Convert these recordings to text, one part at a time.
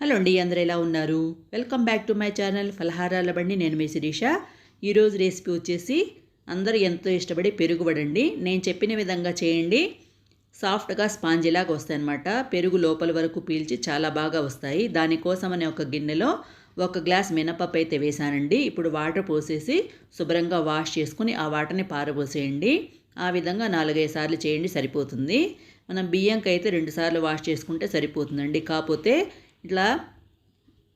Hello అండి అందరూ ఎలా ఉన్నారు? Welcome back to my channel ఫలహారాల బండి. నేను మీ శిరీష. ఈరోజు రెసిపీ వచ్చేసి అందరూ ఎంతో ఇష్టపడి పెరుగు పడండి నేను చెప్పిన విధంగా చేయండి. సాఫ్ట్గా స్పాంజిలాగా వస్తాయన్నమాట. పెరుగు లోపల వరకు పీల్చి చాలా బాగా వస్తాయి. దానికోసం అనే ఒక గిన్నెలో ఒక గ్లాస్ మినపప్పు అయితే వేసానండి ఇప్పుడు వాటర్ పోసేసి శుభ్రంగా వాష్ చేసుకుని ఆ వాటర్ని పారబోసేయండి. ఆ విధంగా నాలుగైదు సార్లు చేయండి సరిపోతుంది. మనం బియ్యంకి అయితే రెండుసార్లు వాష్ చేసుకుంటే సరిపోతుందండి. కాకపోతే ఇట్లా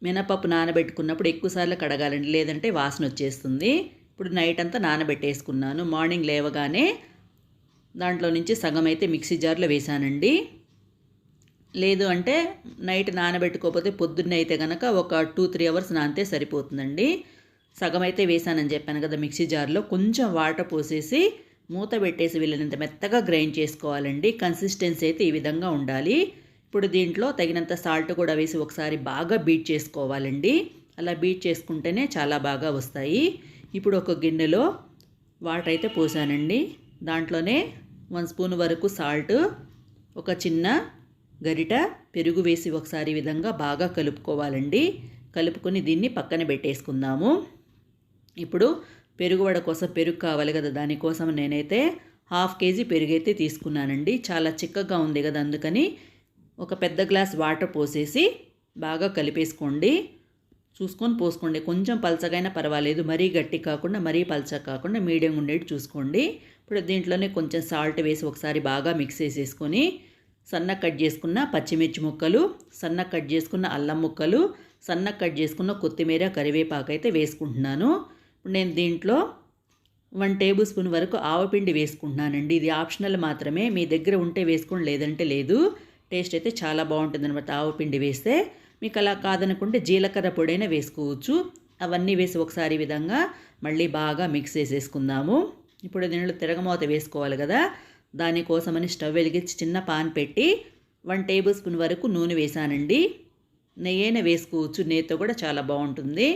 మినపప్పు నానబెట్టుకున్నప్పుడు ఎక్కువసార్లు కడగాలండి. లేదంటే వాసన వచ్చేస్తుంది. ఇప్పుడు నైట్ అంతా నానబెట్టేసుకున్నాను. మార్నింగ్ లేవగానే దాంట్లో నుంచి సగం అయితే మిక్సీ జార్లో వేసానండి లేదు అంటే నైట్ నానబెట్టుకోకపోతే పొద్దున్నే అయితే కనుక ఒక టూ త్రీ అవర్స్ నానితే సరిపోతుందండి. సగం అయితే వేసానని చెప్పాను కదా మిక్సీ జార్లో. కొంచెం వాటర్ పోసేసి మూత పెట్టేసి వీళ్ళనింత మెత్తగా గ్రైండ్ చేసుకోవాలండి. కన్సిస్టెన్సీ అయితే ఈ విధంగా ఉండాలి. ఇప్పుడు దీంట్లో తగినంత సాల్ట్ కూడా వేసి ఒకసారి బాగా బీట్ చేసుకోవాలండి. అలా బీట్ చేసుకుంటేనే చాలా బాగా వస్తాయి. ఇప్పుడు ఒక గిన్నెలో వాటర్ అయితే పోసానండి. దాంట్లోనే వన్ స్పూన్ వరకు సాల్ట్ ఒక చిన్న గరిట పెరుగు వేసి ఒకసారి విధంగా బాగా కలుపుకోవాలండి. కలుపుకొని దీన్ని పక్కన పెట్టేసుకుందాము. ఇప్పుడు పెరుగు వడ కోసం పెరుగు కావాలి కదా దానికోసం నేనైతే హాఫ్ కేజీ పెరుగు అయితే తీసుకున్నానండి. చాలా చిక్కగా ఉంది కదా అందుకని ఒక పెద్ద గ్లాస్ వాటర్ పోసేసి బాగా కలిపేసుకోండి. చూసుకొని పోసుకోండి. కొంచెం పలచగైనా పర్వాలేదు. మరీ గట్టి కాకుండా మరీ పలచ కాకుండా మీడియం ఉండేది చూసుకోండి. ఇప్పుడు దీంట్లోనే కొంచెం సాల్ట్ వేసి ఒకసారి బాగా మిక్స్ చేసేసుకొని సన్న కట్ చేసుకున్న పచ్చిమిర్చి ముక్కలు సన్న కట్ చేసుకున్న అల్లం ముక్కలు సన్న కట్ చేసుకున్న కొత్తిమీర కరివేపాకు అయితే వేసుకుంటున్నాను. ఇప్పుడు నేను దీంట్లో వన్ టేబుల్ స్పూన్ వరకు ఆవపిండి వేసుకుంటున్నానండి. ఇది ఆప్షనల్ మాత్రమే. మీ దగ్గర ఉంటే వేసుకోండి లేదంటే లేదు. టేస్ట్ అయితే చాలా బాగుంటుంది అనమాట ఆవు పిండి వేస్తే మీకు అలా కాదనుకుంటే జీలకర్ర పొడైనా వేసుకోవచ్చు. అవన్నీ వేసి ఒకసారి విధంగా మళ్ళీ బాగా మిక్స్ చేసేసుకుందాము. ఇప్పుడు దీనిలో తిరగమూత వేసుకోవాలి కదా. దానికోసమని స్టవ్ వెలిగించి చిన్న పాన్ పెట్టి వన్ టేబుల్ స్పూన్ వరకు నూనె వేసానండి. నెయ్యైనా వేసుకోవచ్చు. నెయ్యితో కూడా చాలా బాగుంటుంది.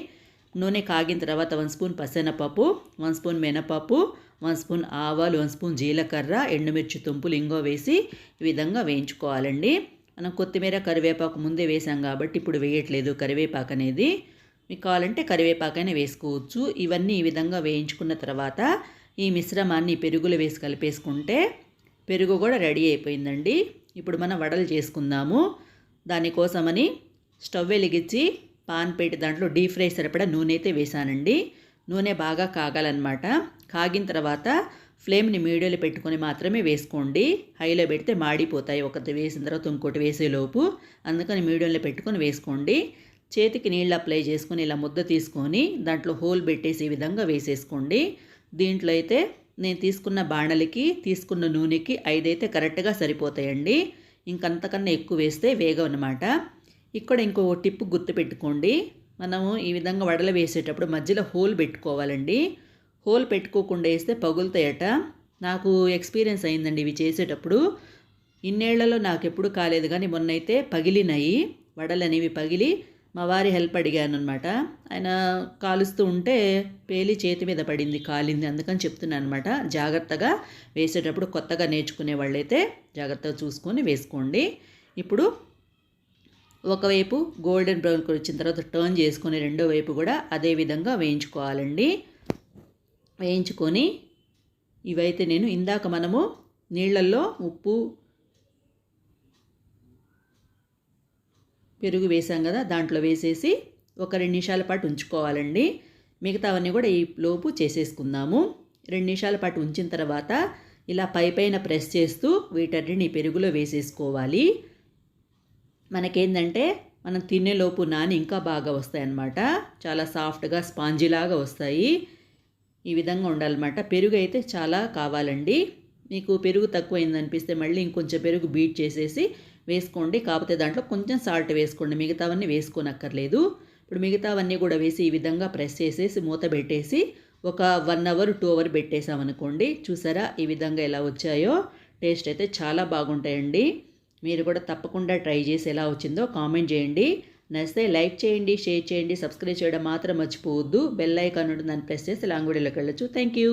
నూనె కాగిన తర్వాత వన్ స్పూన్ పసెనపప్పు వన్ స్పూన్ మినపప్పు వన్ స్పూన్ ఆవాలు వన్ స్పూన్ జీలకర్ర ఎండుమిర్చి తుంపులు ఇంగో వేసి ఈ విధంగా వేయించుకోవాలండి. మనం కొత్తిమీర కరివేపాకు ముందే వేసాం కాబట్టి ఇప్పుడు వేయట్లేదు కరివేపాకు అనేది. మీకు కావాలంటే కరివేపాకైనా వేసుకోవచ్చు. ఇవన్నీ ఈ విధంగా వేయించుకున్న తర్వాత ఈ మిశ్రమాన్ని పెరుగులు వేసి కలిపేసుకుంటే పెరుగు కూడా రెడీ అయిపోయిందండి. ఇప్పుడు మనం వడలు చేసుకుందాము. దానికోసమని స్టవ్ వెలిగించి పాన్ పెట్టి దాంట్లో డీప్ ఫ్రై సరిపడా నూనె అయితే వేసానండి నూనె బాగా కాగాలన్నమాట. కాగిన తర్వాత ఫ్లేమ్ని మీడియోలో పెట్టుకొని మాత్రమే వేసుకోండి. హైలో పెడితే మాడిపోతాయి. ఒకటి వేసిన తర్వాత ఇంకోటి వేసేలోపు అందుకని మీడియంలో పెట్టుకొని వేసుకోండి. చేతికి నీళ్ళు అప్లై చేసుకొని ఇలా ముద్ద తీసుకొని దాంట్లో హోల్ పెట్టేసి ఈ విధంగా వేసేసుకోండి. దీంట్లో అయితే నేను తీసుకున్న బాణలికి తీసుకున్న నూనెకి ఐదైతే కరెక్ట్గా సరిపోతాయండి. ఇంకంతకన్నా ఎక్కువ వేస్తే వేగం అనమాట ఇక్కడ ఇంకో టిప్ గుర్తుపెట్టుకోండి. మనము ఈ విధంగా వడలు వేసేటప్పుడు మధ్యలో హోల్ పెట్టుకోవాలండి. హోల్ పెట్టుకోకుండా వేస్తే పగులుతాయట. నాకు ఎక్స్పీరియన్స్ అయిందండి ఇవి చేసేటప్పుడు. ఇన్నేళ్ళలో నాకు ఎప్పుడు కాలేదు కానీ మొన్నైతే పగిలినాయి. వడలు అనేవి పగిలి మా వారి హెల్ప్ అడిగాను అనమాట ఆయన కాలుస్తూ ఉంటే పేలి చేతి మీద పడింది కాలింది అందుకని చెప్తున్నాను అనమాట జాగ్రత్తగా వేసేటప్పుడు కొత్తగా నేర్చుకునే వాళ్ళైతే జాగ్రత్తగా చూసుకొని వేసుకోండి. ఇప్పుడు ఒకవైపు గోల్డెన్ బ్రౌన్ వచ్చిన తర్వాత టర్న్ చేసుకొని రెండో వైపు కూడా అదే విధంగా వేయించుకోవాలండి. వేయించుకొని ఇవైతే నేను ఇందాక మనము నీళ్ళల్లో ఉప్పు పెరుగు వేసాం కదా దాంట్లో వేసేసి ఒక రెండు నిమిషాల పాటు ఉంచుకోవాలండి. మిగతావన్నీ కూడా ఈ లోపు చేసేసుకుందాము. రెండు నిమిషాల పాటు ఉంచిన తర్వాత ఇలా పై పైన ప్రెస్ చేస్తూ వీటన్నిటిని పెరుగులో వేసేసుకోవాలి. మనకేంటంటే మనం తినేలోపు నాని ఇంకా బాగా వస్తాయన్నమాట. చాలా సాఫ్ట్గా స్పాంజీలాగా వస్తాయి. ఈ విధంగా ఉండాలన్నమాట. పెరుగు అయితే చాలా కావాలండి. మీకు పెరుగు తక్కువైందనిపిస్తే మళ్ళీ ఇంకొంచెం పెరుగు బీట్ చేసేసి వేసుకోండి. కాకపోతే దాంట్లో కొంచెం సాల్ట్ వేసుకోండి. మిగతావన్నీ వేసుకోనక్కర్లేదు. ఇప్పుడు మిగతావన్నీ కూడా వేసి ఈ విధంగా ప్రెస్ చేసేసి మూత పెట్టేసి ఒక వన్ అవర్ టూ అవర్ పెట్టేసామనుకోండి చూసారా ఈ విధంగా ఎలా వచ్చాయో? టేస్ట్ అయితే చాలా బాగుంటాయండి. మీరు కూడా తప్పకుండా ట్రై చేసి ఎలా వచ్చిందో కామెంట్ చేయండి. నచ్చితే లైక్ చేయండి షేర్ చేయండి సబ్స్క్రైబ్ చేయడం మాత్రం మర్చిపోవద్దు. బెల్ ఐకాన్ ఉంటుంది దాన్ని ప్రెస్ చేసి లాంగ్ వీడియోలోకి వెళ్ళచ్చు. Thank you